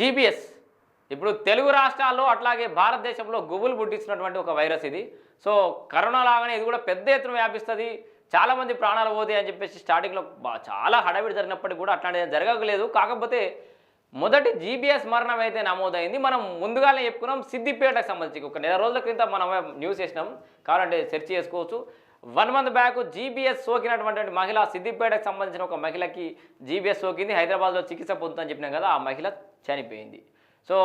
GBs. ఇప్పుడు తెలుగు రాష్ట్రాల్లో అట్లాగే భారతదేశంలో గుబులు పుట్టిస్తున్నటువంటి ఒక వైరస్ ఇది. సో కరోనా లాగానే ఇది కూడా పెద్ద ఎత్తున వ్యాపిస్తుంది. చాలామంది ప్రాణాలు పోతాయి అని చెప్పేసి స్టార్టింగ్లో చాలా హడావిడి జరిగినప్పటికీ కూడా అట్లాంటిది జరగలేదు. కాకపోతే మొదటి జీబీఎస్ మరణం అయితే నమోదైంది. మనం ముందుగానే చెప్పుకున్నాం సిద్దిపేటకు సంబంధించి. ఒక నెల రోజుల క్రితం మనం న్యూస్ చేసినాం. కావాలంటే సెర్చ్ చేసుకోవచ్చు. వన్ మంత్ బ్యాక్ జీబీఎస్ సోకినటువంటి మహిళ సిద్దిపేటకు సంబంధించిన ఒక మహిళకి జీబీఎస్ సోకింది. హైదరాబాద్లో చికిత్స పొందుతుందని చెప్పినాం కదా ఆ మహిళ చనిపోయింది. సో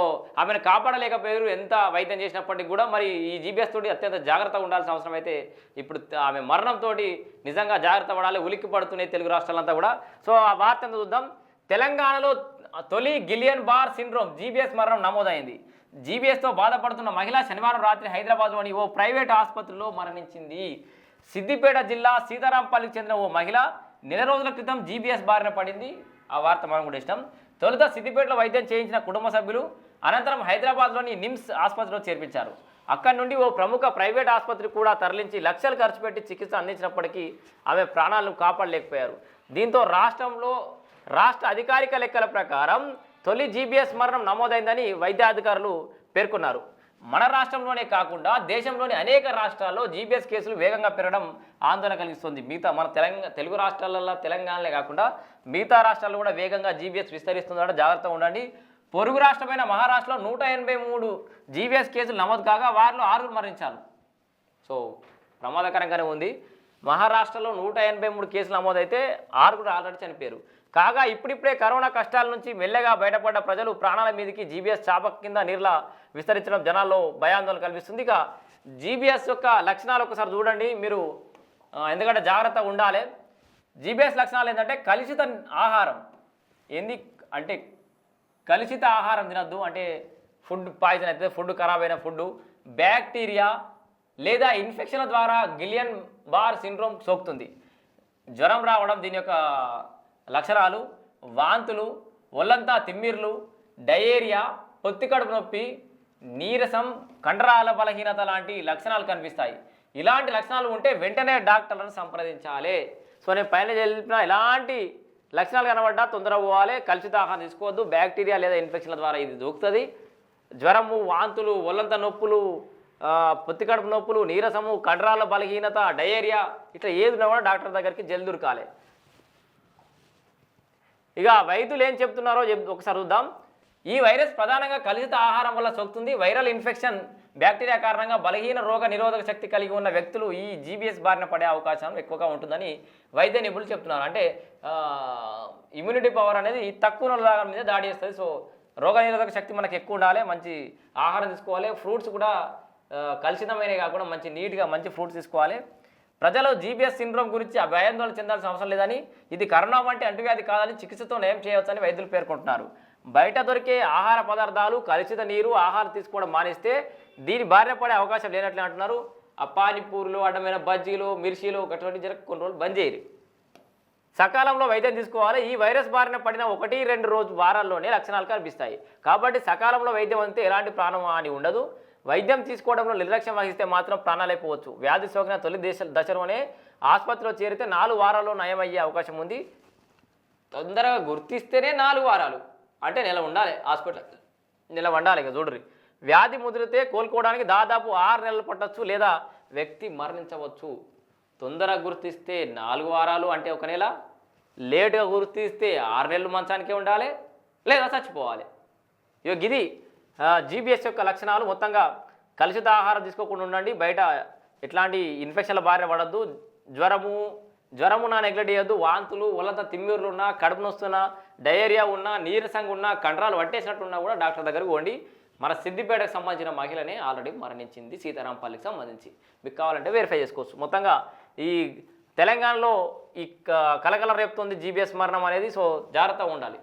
ఆమెను కాపాడలేకపోయారు ఎంత వైద్యం చేసినప్పటికీ కూడా మరి ఈ జీబీఎస్ తోటి అత్యంత జాగ్రత్తగా ఉండాల్సిన అవసరం అయితే ఇప్పుడు ఆమె మరణంతో నిజంగా జాగ్రత్త పడాలి ఉలిక్కి పడుతున్నాయి తెలుగు రాష్ట్రాలంతా కూడా. సో ఆ వార్త ఎంత చూద్దాం. తెలంగాణలో తొలి గిలియన్ బార్ సిండ్రోమ్ జీబీఎస్ మరణం నమోదైంది. జీబీఎస్తో బాధపడుతున్న మహిళ శనివారం రాత్రి హైదరాబాద్లోని ఓ ప్రైవేట్ ఆసుపత్రిలో మరణించింది. సిద్దిపేట జిల్లా సీతారాంపల్లికి చెందిన ఓ మహిళ నెల రోజుల క్రితం జీబీఎస్ బారిన పడింది. ఆ వార్త మనం కూడా ఇష్టం. తొలుత సిద్దిపేటలో వైద్యం చేయించిన కుటుంబ సభ్యులు అనంతరం హైదరాబాద్లోని నిమ్స్ ఆసుపత్రిలో చేర్పించారు. అక్కడి నుండి ఓ ప్రముఖ ప్రైవేట్ ఆసుపత్రి కూడా తరలించి లక్షలు ఖర్చు పెట్టి చికిత్స అందించినప్పటికీ ఆమె ప్రాణాలను కాపాడలేకపోయారు. దీంతో రాష్ట్రంలో రాష్ట్ర అధికారిక లెక్కల ప్రకారం తొలి జీబీఎస్ మరణం నమోదైందని వైద్యాధికారులు పేర్కొన్నారు. మన రాష్ట్రంలోనే కాకుండా దేశంలోని అనేక రాష్ట్రాల్లో జీబీఎస్ కేసులు వేగంగా పెరగడం ఆందోళన కలిగిస్తుంది. మిగతా మన తెలంగాణ తెలుగు రాష్ట్రాలలో తెలంగాణలే కాకుండా మిగతా రాష్ట్రాల్లో కూడా వేగంగా జీబీఎస్ విస్తరిస్తుందంటే. జాగ్రత్తగా ఉండండి. పొరుగు రాష్ట్రమైన మహారాష్ట్రలో నూట ఎనభై మూడు జీబీఎస్ కేసులు నమోదు కాగా వారిలో ఆరుగురు మరణించారు. సో ప్రమాదకరంగానే ఉంది. మహారాష్ట్రలో నూట ఎనభై మూడు కేసులు నమోదైతే ఆరుగురు ఆల్రెడీ చనిపోయారు. కాగా ఇప్పుడిప్పుడే కరోనా కష్టాల నుంచి మెల్లగా బయటపడ్డ ప్రజలు ప్రాణాల మీదకి జీబీఎస్ చాప కింద నీర్ల విస్తరించడం జనాల్లో భయాందోళన కల్పిస్తుంది. ఇక జీబీఎస్ యొక్క లక్షణాలు ఒకసారి చూడండి. మీరు ఎందుకంటే జాగ్రత్తగా ఉండాలి. జీబీఎస్ లక్షణాలు ఏంటంటే కలుషిత ఆహారం. ఏంది అంటే కలుషిత ఆహారం తినద్దు. అంటే ఫుడ్ పాయిజన్ అయితే ఫుడ్ ఖరాబ్ అయిన ఫుడ్. బ్యాక్టీరియా లేదా ఇన్ఫెక్షన్ల ద్వారా గిలియన్ బార్ సిండ్రోమ్ సోకుతుంది. జ్వరం రావడం దీని యొక్క లక్షణాలు వాంతులు ఒళ్ళంతా తిమ్మిర్లు డయేరియా పొత్తి కడుపు నొప్పి నీరసం కండరాల బలహీనత లాంటి లక్షణాలు కనిపిస్తాయి. ఇలాంటి లక్షణాలు ఉంటే వెంటనే డాక్టర్లను సంప్రదించాలి. సో నేను పైన చెప్పిన ఎలాంటి లక్షణాలు కనబడ్డా తొందర పోవాలి. కలుషిత ఆహారం తీసుకోవద్దు. బ్యాక్టీరియా లేదా ఇన్ఫెక్షన్ల ద్వారా ఇది దూకుతుంది. జ్వరము వాంతులు ఒళ్ళంత నొప్పులు పొత్తి కడుపు నొప్పులు నీరసము కండరాల బలహీనత డయేరియా ఇట్లా ఏది ఉన్నా కూడా డాక్టర్ దగ్గరికి జల్ది దొరకాలి. ఇక వైద్యులు ఏం చెప్తున్నారో చెప్ ఒకసారి చూద్దాం. ఈ వైరస్ ప్రధానంగా కలుషిత ఆహారం వల్ల సోకుతుంది. వైరల్ ఇన్ఫెక్షన్ బ్యాక్టీరియా కారణంగా బలహీన రోగ నిరోధక శక్తి కలిగి ఉన్న వ్యక్తులు ఈ జీబీఎస్ బారిన పడే అవకాశం ఎక్కువగా ఉంటుందని వైద్య నిపుణులు చెప్తున్నారు. అంటే ఇమ్యూనిటీ పవర్ అనేది తక్కువ రోగాల మీద దాడి చేస్తుంది. సో రోగ నిరోధక శక్తి మనకు ఎక్కువ ఉండాలి మంచి ఆహారం తీసుకోవాలి. ఫ్రూట్స్ కూడా కలుషితమైనవి కాకుండా మంచి నీట్గా మంచి ఫ్రూట్స్ తీసుకోవాలి. ప్రజలు జీబీఎస్ సిండ్రోమ్ గురించి భయాందోళన చెందాల్సిన అవసరం లేదని ఇది కరోనా వంటి అంటువ్యాధి కాదని చికిత్సతో నయం చేయవచ్చని వైద్యులు పేర్కొంటున్నారు. బయట దొరికే ఆహార పదార్థాలు కలుషిత నీరు ఆహారం తీసుకోవడం మానేస్తే దీని బారిన పడే అవకాశం లేనట్లు అంటున్నారు. ఆ పానీపూరులు అడ్డమైన బజ్జీలు మిర్చీలు అటువంటి జరగ కొన్ని రోజులు బంద్ చేయరు సకాలంలో వైద్యం తీసుకోవాలి. ఈ వైరస్ బారిన పడిన ఒకటి రెండు రోజు వారాల్లోనే లక్షణాలు కనిపిస్తాయి. కాబట్టి సకాలంలో వైద్యం అంతే ఎలాంటి ప్రాణం అని ఉండదు. వైద్యం తీసుకోవడంలో నిర్లక్ష్యం వహిస్తే మాత్రం ప్రాణాలైపోవచ్చు వ్యాధి సోకిన తొలి దేశ దశలోనే ఆసుపత్రిలో చేరితే నాలుగు వారాల్లో నయమయ్యే అవకాశం ఉంది. తొందరగా గుర్తిస్తేనే నాలుగు వారాలు. అంటే నెల ఉండాలి హాస్పిటల్ నెల ఉండాలి ఇక చూడరి వ్యాధి ముదిరితే కోలుకోవడానికి దాదాపు ఆరు నెలలు పట్టవచ్చు లేదా వ్యక్తి మరణించవచ్చు. తొందరగా గుర్తిస్తే నాలుగు వారాలు అంటే ఒక నెల. లేటుగా గుర్తిస్తే ఆరు నెలలు మంచానికే ఉండాలి లేదా చచ్చిపోవాలి. ఇక ఇది జీబీఎస్ యొక్క లక్షణాలు మొత్తంగా కలుషిత ఆహారం తీసుకోకుండా ఉండండి. బయట ఎట్లాంటి ఇన్ఫెక్షన్ల బారిన పడద్దు. జ్వరము జ్వరము నా నెగ్లెక్ట్ చేయొద్దు. వాంతులు ఒళ్ళంత తిమ్మిర్లు ఉన్నా కడుపు నొస్తున్నా డయేరియా ఉన్నా నీరసంగా ఉన్నా కండరాలు పట్టేసినట్టున్నా కూడా డాక్టర్ దగ్గరకు పోండి. మన సిద్దిపేటకు సంబంధించిన మహిళనే ఆల్రెడీ మరణించింది సీతారాంపల్లికి సంబంధించి. మీకు కావాలంటే వెరిఫై చేసుకోవచ్చు. మొత్తంగా ఈ తెలంగాణలో ఈ క- రేపుతుంది జీబీఎస్ మరణం అనేది. సో జాగ్రత్తగా ఉండాలి.